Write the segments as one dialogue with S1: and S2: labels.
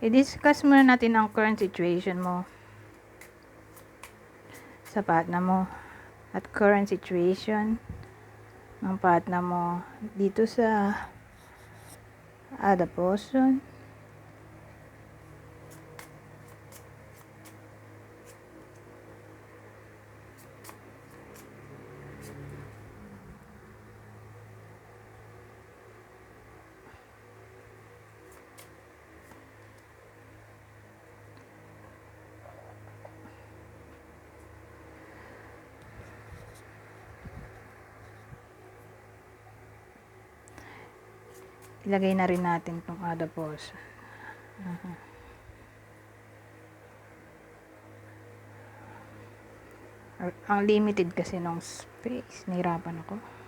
S1: I-discuss muna natin ang current situation mo sa partner mo at current situation ng partner mo dito sa adaptation. Ilagay na rin natin itong adaptation. Uh-huh. Ang limited kasi nung space. Nahirapan ako.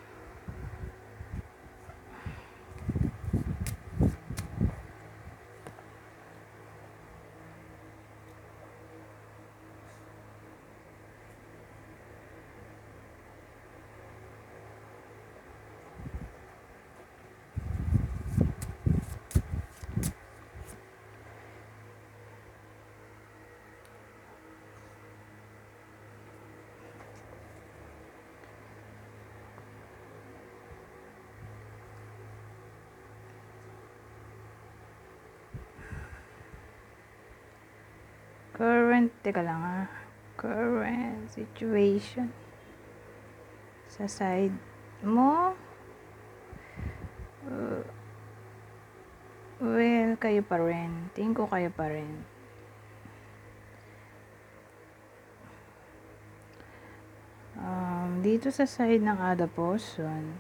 S1: Current, teka lang ha, current situation sa side mo, uh, well, kayo pa rin. Tingin ko kayo pa rin. Um, dito sa side ng Adaposon,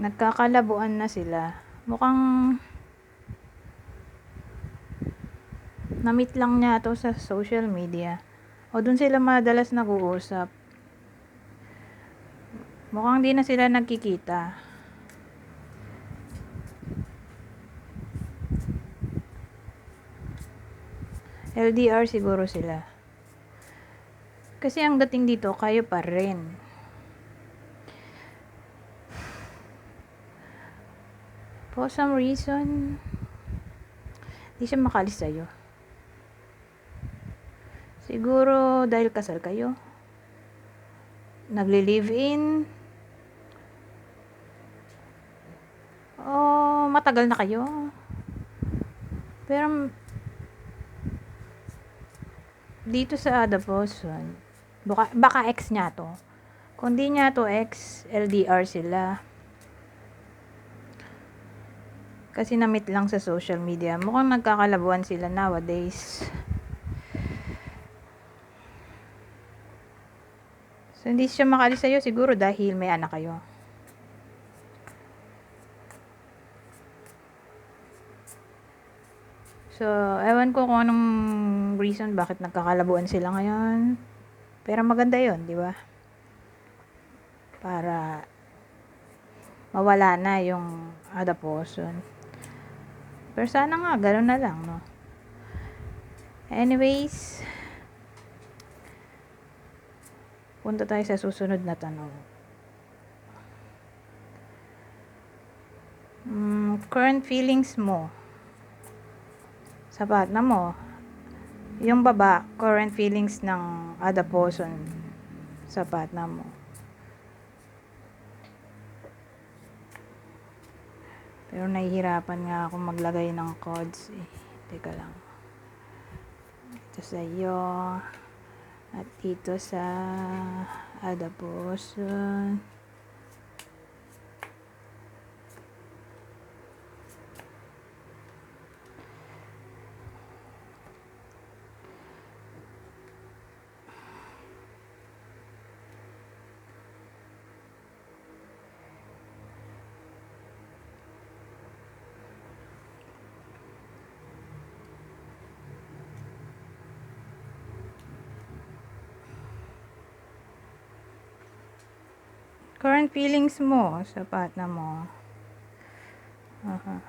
S1: nagkakalabuan na sila. Mukhang na-meet lang niya to sa social media. O dun sila madalas nag-uusap. Mukhang di na sila nagkikita. LDR siguro sila. Kasi ang dating dito, kayo pa rin. For some reason, di siya makalis sa'yo. Siguro dahil kasal kayo. Nagli-live-in. O matagal na kayo. Pero dito sa Adaposon, baka, baka ex niya to. Kung di niya to ex, LDR sila. Kasi na-meet lang sa social media. Mukhang nagkakalabuan sila nowadays. So, hindi siya makalis sa'yo siguro dahil may anak kayo. So, ewan ko kung anong reason bakit nagkakalabuan sila ngayon. Pero maganda yon di ba? Para mawala na yung adaposon. Pero sana nga, gano'n na lang, no? Anyways, punta tayo sa susunod na tanong. Mm, current feelings mo sa partner mo. Yung baba, current feelings ng other person sa partner mo. Pero nahihirapan nga ako maglagay ng codes eh. Teka lang. Ito sa iyo. At dito sa Adaposon. Current feelings mo sa partner mo. Uh-huh.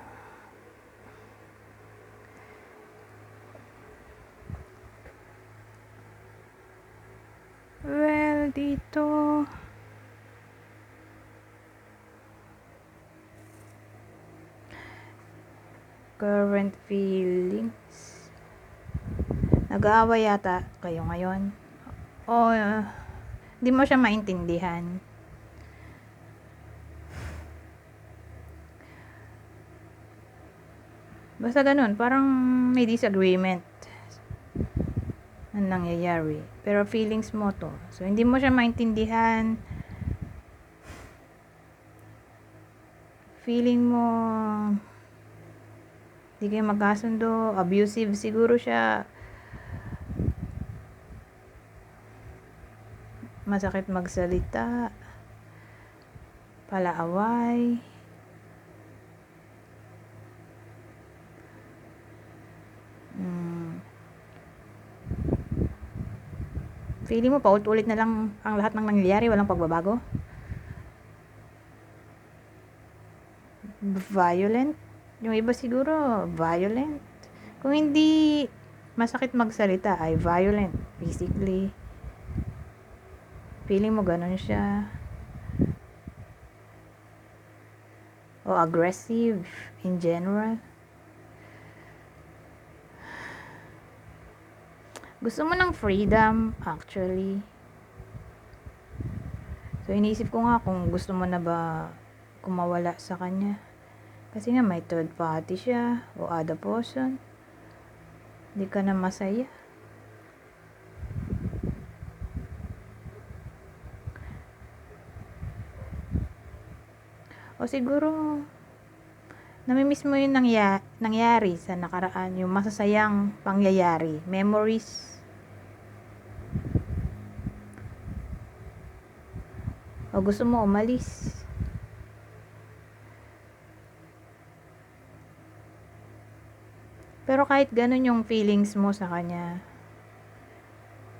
S1: Well, dito... Current feelings. Nag-aaway yata kayo ngayon. O, uh, di mo siya maintindihan. Basta ganun, parang may disagreement na nangyayari. Pero feelings mo to. So, hindi mo siya maintindihan. Feeling mo hindi kayo magkasundo, abusive siguro siya. Masakit magsalita. Palaaway. Feeling mo paulit-ulit na lang ang lahat ng nangyayari, walang pagbabago? Violent? Yung iba siguro, violent. Kung hindi masakit magsalita, ay violent physically. Feeling mo ganun siya. O aggressive in general. Gusto mo ng freedom, actually. So, iniisip ko nga kung gusto mo na ba kumawala sa kanya. Kasi nga may third party siya o other person. Hindi ka na masaya. O siguro, namimiss mo yung nangya, nangyari sa nakaraan, yung masasayang pangyayari, memories. O gusto mo umalis. Pero kahit ganun yung feelings mo sa kanya,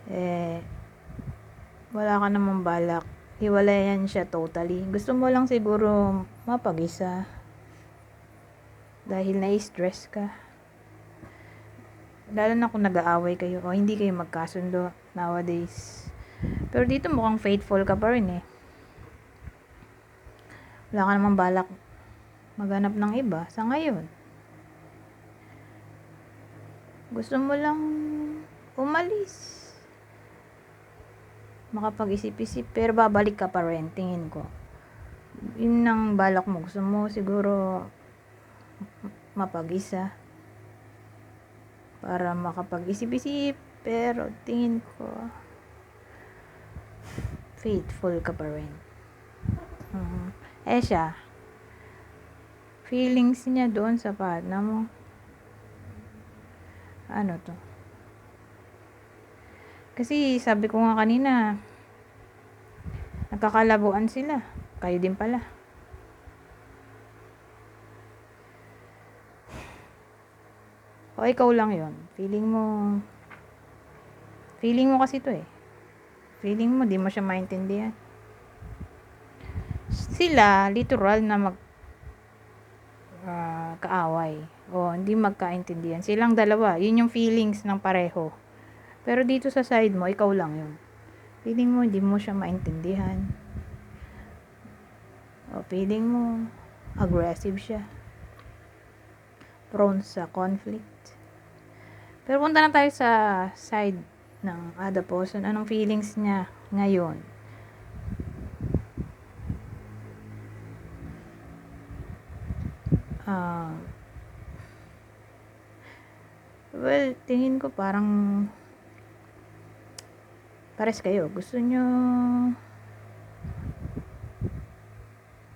S1: eh, wala ka namang balak. Hiwalayan siya totally. Gusto mo lang siguro mapag-isa. Dahil na-stress ka. Lalo na kung nag-aaway kayo o hindi kayo magkasundo nowadays. Pero dito mukhang faithful ka pa rin eh. Wala ka namang balak maghanap ng iba sa ngayon. Gusto mo lang umalis. Makapag-isip-isip. Pero babalik ka pa rin, tingin ko. Yun ang balak mo. Gusto mo siguro mapag-isa. Para makapag-isip-isip. Pero tingin ko faithful ka pa rin. Uh, eh siya, feelings niya doon sa partner mo ano to? Kasi sabi ko nga kanina, nagkakalabuan sila. Kayo din pala. O ikaw lang yon Feeling mo, feeling mo kasi to eh. Feeling mo, di mo siya maintindihan. Sila, literal na mag uh, kaaway o hindi magkaintindihan. Silang dalawa, yun yung feelings ng pareho. Pero dito sa side mo, ikaw lang yun. Feeling mo, hindi mo siya maintindihan. O feeling mo, aggressive siya. Prone sa conflict. Pero punta na tayo sa side ng other person. Anong feelings niya ngayon? Uh, well, tingin ko parang pares kayo. Gusto nyo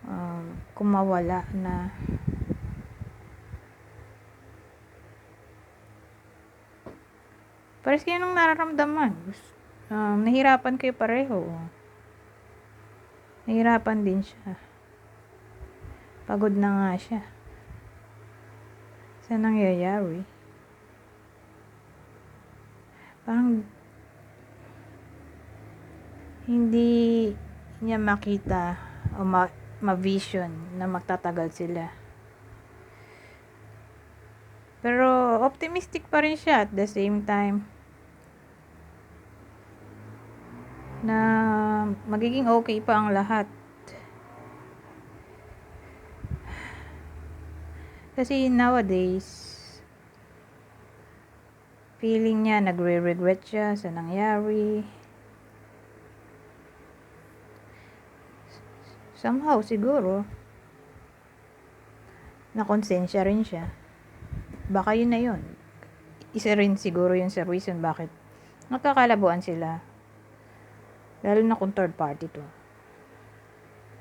S1: um, kumawala na pares kayo nung nararamdaman. Um, nahirapan kayo pareho. Nahirapan din siya. Pagod na nga siya sa nangyayari. Parang hindi niya makita o ma- ma-vision na magtatagal sila. Pero optimistic pa rin siya at the same time na magiging okay pa ang lahat. Kasi nowadays, feeling niya, nagre-regret siya sa nangyari. Somehow, siguro, nakonsensya rin siya. Baka yun na yun. Isa rin siguro yun sa reason bakit nagkakalabuan sila. Lalo na kung third party to.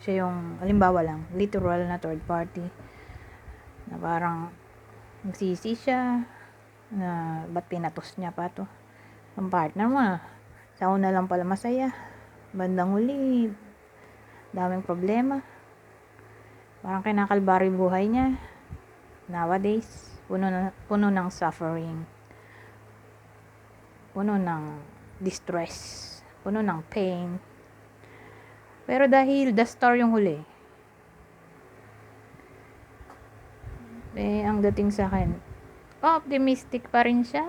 S1: Siya yung, alimbawa lang, literal na third party. Na parang, nagsisi siya, na ba't pinatos niya pa to. Ang partner mo, sa una lang pala masaya. Bandang huli, daming problema. Parang kinakalbari buhay niya. Nowadays, puno, na, puno ng suffering. Puno ng distress. Puno ng pain. Pero dahil the star yung huli, eh, ang dating sa akin, optimistic pa rin siya.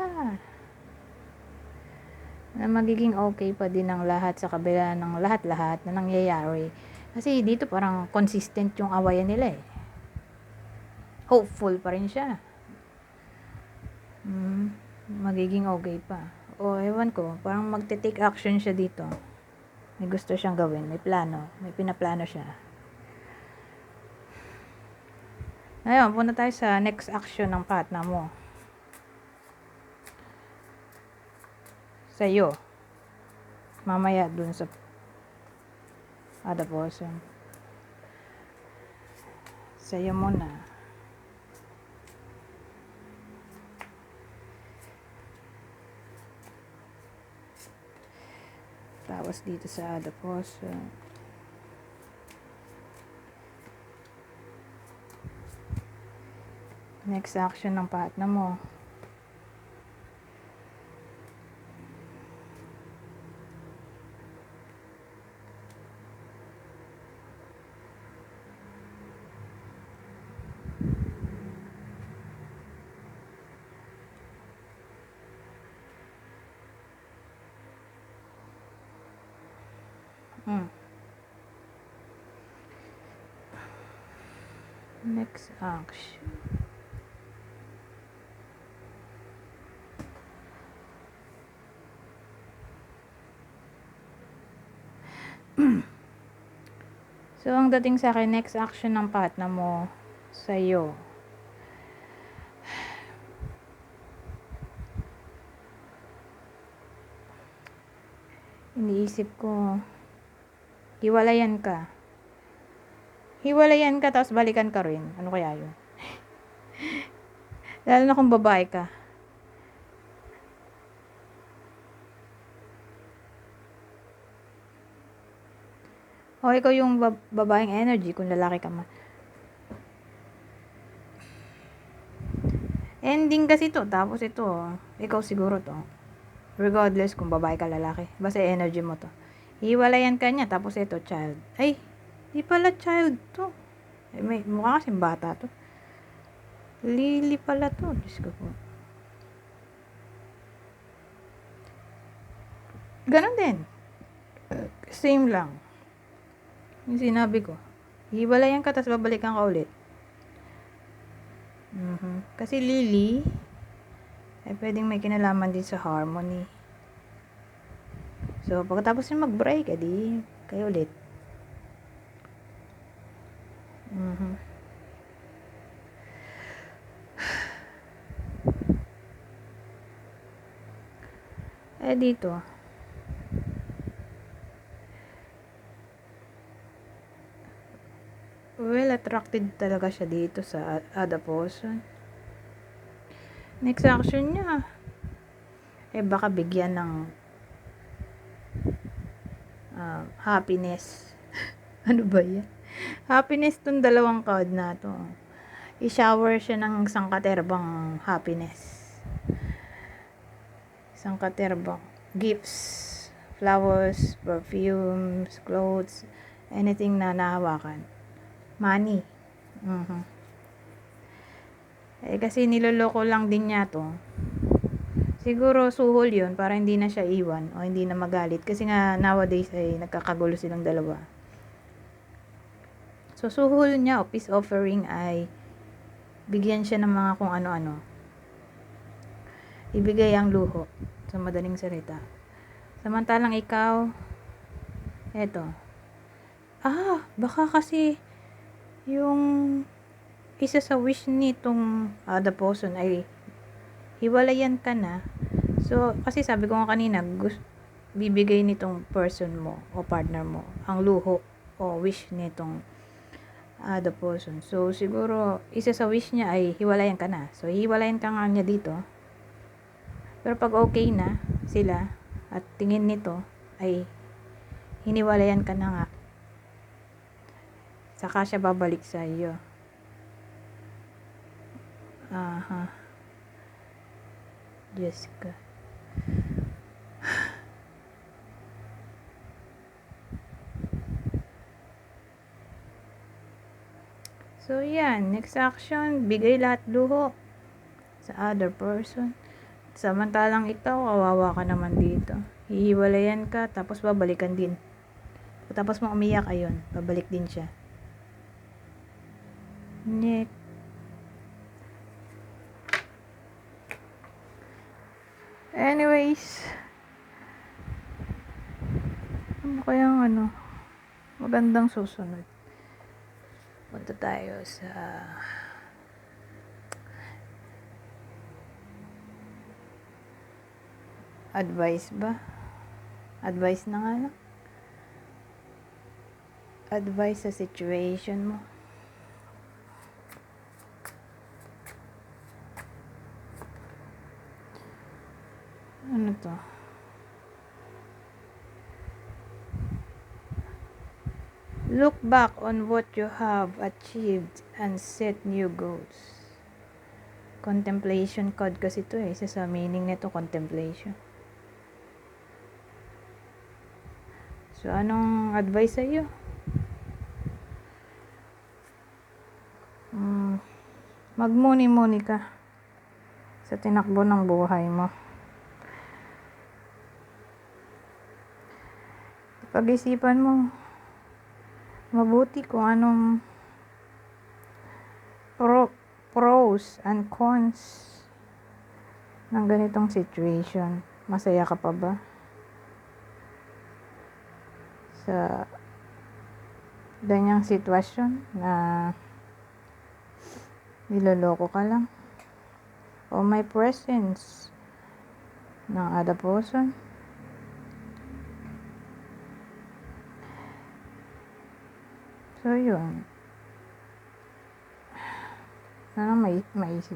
S1: Na magiging okay pa din ang lahat sa kabila ng lahat-lahat na nangyayari. Kasi dito parang consistent yung awayan nila eh. Hopeful pa rin siya. Hmm, magiging okay pa. O ewan ko, parang magte-take action siya dito. May gusto siyang gawin, may plano, may pinaplano siya. Ngayon, punta tayo sa next action ng partner mo. Sa'yo. Mamaya dun sa other person. Sa'yo muna. Tapos dito sa other person. Next action ng partner mo. Hmm. Next action. So, ang dating sa akin, next action ng partner mo sa'yo. Iniisip ko, hiwalayan ka. Hiwalayan ka, tapos balikan ka rin. Ano kaya yun? Lalo na kung babae ka. O ikaw yung bab- babaeng energy kung lalaki ka man. Ending kasi to. Tapos ito, oh. ikaw siguro to. Regardless kung babae ka lalaki. Basta energy mo to. Hiwalayan ka niya. Tapos ito, child. Ay, di pala child to. Ay, may, mukha kasing bata to. Lily pala to. Diyos ko po. Ganon din. Same lang. Yung sinabi ko. Hiwalayan ka, tapos babalikan ka ulit. Mhm. Kasi Lily, ay pwedeng may kinalaman din sa harmony. So, pagkatapos nyo mag-break, edi, kayo ulit. Mhm. Eh, dito. Well, attracted talaga siya dito sa person. Next action niya. Eh, baka bigyan ng ah, happiness. ano ba yan? Happiness tong dalawang card na to. I-shower siya ng isang katerbang happiness. Isang katerbang gifts, flowers, perfumes, clothes, anything na nahawakan. Money. Mhm. Eh, kasi niloloko lang din niya to. Siguro suhol yun para hindi na siya iwan o hindi na magalit. Kasi nga nowadays ay nagkakagulo silang dalawa. So, suhol niya o peace offering ay bigyan siya ng mga kung ano-ano. ibigay ang luho sa madaling salita. Samantalang ikaw, eto, ah, baka kasi yung isa sa wish nitong other person ay hiwalayan ka na. So, kasi sabi ko nga kanina, gusto, bibigay nitong person mo o partner mo ang luho o wish nitong other person. So, siguro, isa sa wish niya ay hiwalayan ka na. So, hiwalayan ka nga niya dito. Pero pag okay na sila at tingin nito ay hiniwalayan ka na nga. Saka siya babalik sa iyo. Aha. Jessica. So, yan. Next action, bigay lahat luho sa other person. Samantalang ikaw, kawawa ka naman dito. Hihiwalayan ka, tapos babalikan din. Tapos mo umiyak, ayun, babalik din siya. Next. Anyways, ano kayang ano, magandang susunod. Punta tayo sa advice ba? Advice na nga lang. Advice sa situation mo. Ano to? Look back on what you have achieved and set new goals. Contemplation card kasi to eh. Isa sa meaning nito, contemplation. So, anong advice sa iyo? Mm, magmuni-muni ka sa tinakbo ng buhay mo. Pag-isipan mo, mabuti kung anong pro, pros and cons ng ganitong situation. Masaya ka pa ba? Sa ganyang sitwasyon na niloloko ka lang? O may presence ng other So, yun. Sana may, maisip.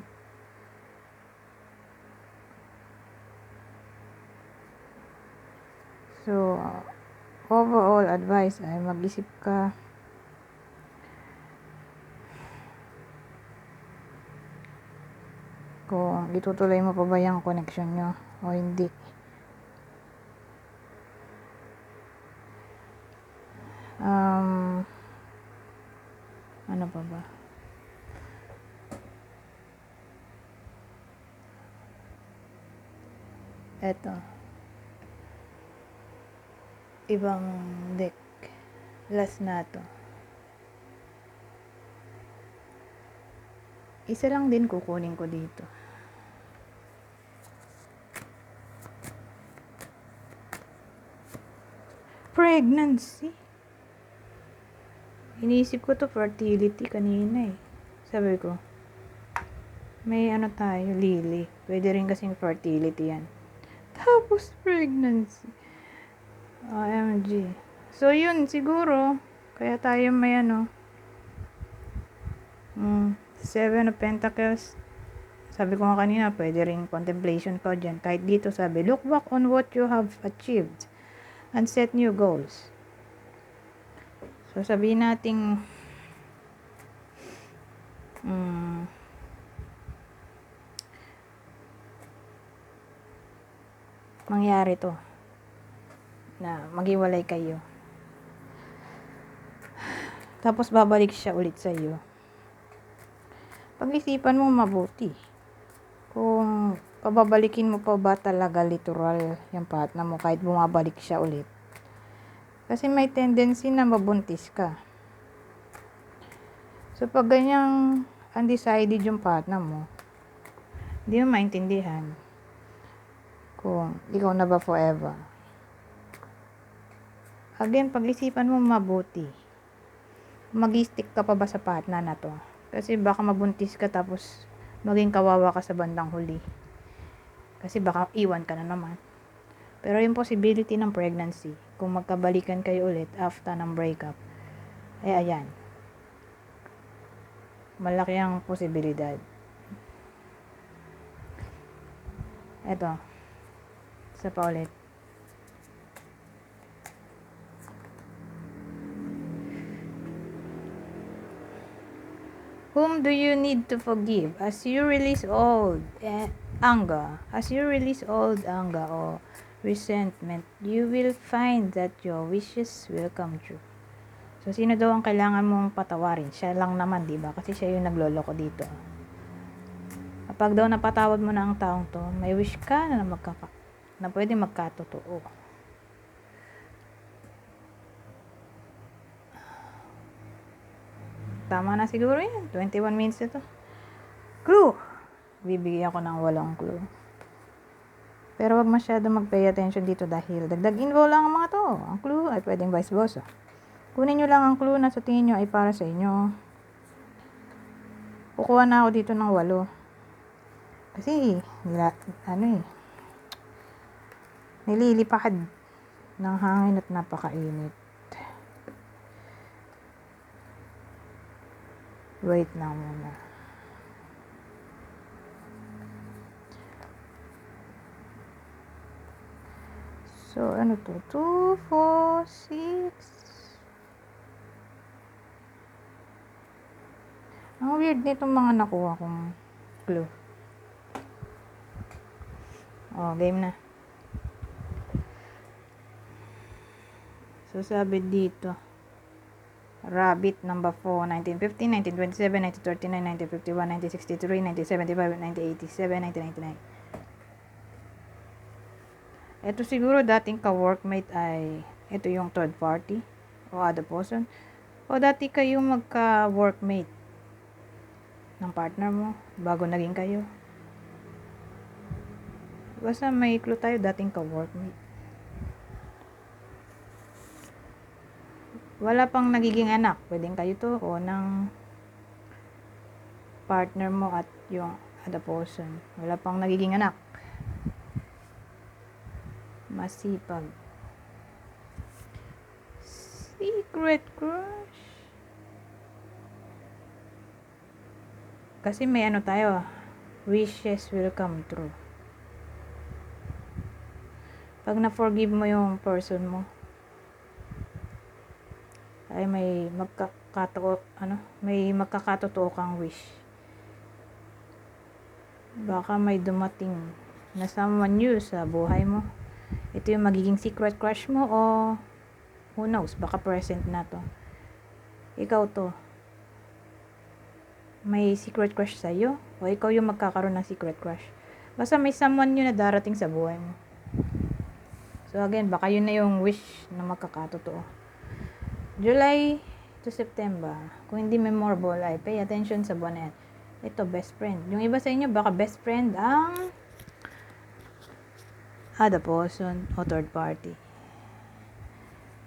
S1: So, overall advice ay mag-isip ka kung itutuloy mo pa ba yung connection nyo o hindi. Um, ano pa ba? Eto. Ibang deck. Last na to. Isa lang din kukunin ko dito. Pregnancy. Iniisip ko to fertility kanina eh. Sabi ko, may ano tayo, lily. Pwede rin kasing fertility yan. Tapos pregnancy. OMG. So yun, siguro, kaya tayo may ano, mm, Seven of Pentacles. Sabi ko nga kanina, pwede rin contemplation ko dyan. Kahit dito sabi, look back on what you have achieved and set new goals. So, sabihin nating mm, mangyari to na maghiwalay kayo. Tapos babalik siya ulit sa iyo. Pag-isipan mo mabuti. Kung pababalikin mo pa ba talaga literal yung partner mo kahit bumabalik siya ulit. Kasi may tendency na mabuntis ka. So, pag ganyang undecided yung partner mo, hindi mo maintindihan. Kung ikaw na ba forever. Again, pag-isipan mo mabuti. Mag-stick ka pa ba sa partner na to? Kasi baka mabuntis ka tapos maging kawawa ka sa bandang huli. Kasi baka iwan ka na naman. Pero yung possibility ng pregnancy, kung magkabalikan kayo ulit after ng breakup, eh ayan. Malaki ang posibilidad. Eto. Isa pa. Whom do you need to forgive as you release old eh, anger? As you release old anger or resentment, you will find that your wishes will come true. So, sino daw ang kailangan mong patawarin? Siya lang naman, di ba? Kasi siya yung nagloloko dito. Kapag daw napatawad mo na ang taong to, may wish ka na magkaka na pwede magkatotoo. Tama na siguro yan. 21 minutes na to. Clue! Bibigyan ko ng walong clue. Pero wag masyado mag-pay attention dito dahil dagdag info lang ang mga to. Ang clue ay pwedeng vice versa. Kunin nyo lang ang clue na sa tingin nyo ay para sa inyo. Kukuha na ako dito ng walo. Kasi, nila, ano eh, nililipad ng hangin at napakainit. Wait lang muna. So, ano to? 2, 4, 6. Ang weird nitong mga nakuha kong clue. Oh, game na. So, sabi dito. Rabbit number 4, 1950, 1927, 1939, 1951, 1963, 1975, 1987, 1989. Ito siguro dating ka-workmate ay ito yung third party o other person. O dati kayong magka-workmate ng partner mo bago naging kayo. Basta may clue tayo dating ka-workmate. Wala pang nagiging anak. Pwedeng kayo to o ng partner mo at yung other person. Wala pang nagiging anak. Masipag. Secret crush. Kasi may ano tayo, wishes will come true. Pag na-forgive mo yung person mo, ay may magkakatotoo ano, may magkakatotoo kang wish. Baka may dumating na someone new sa buhay mo. Ito yung magiging secret crush mo o who knows, baka present na to. Ikaw to. May secret crush sa iyo o ikaw yung magkakaroon ng secret crush. Basta may someone new na darating sa buhay mo. So again, baka yun na yung wish na magkakatotoo. July to September, kung hindi memorable ay pay attention sa buwan na yan. Ito, best friend. Yung iba sa inyo, baka best friend ang other person o third party.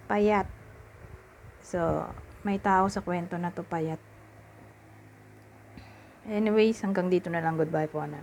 S1: Payat. So, may tao sa kwento na to payat. Anyways, hanggang dito na lang. Goodbye po na.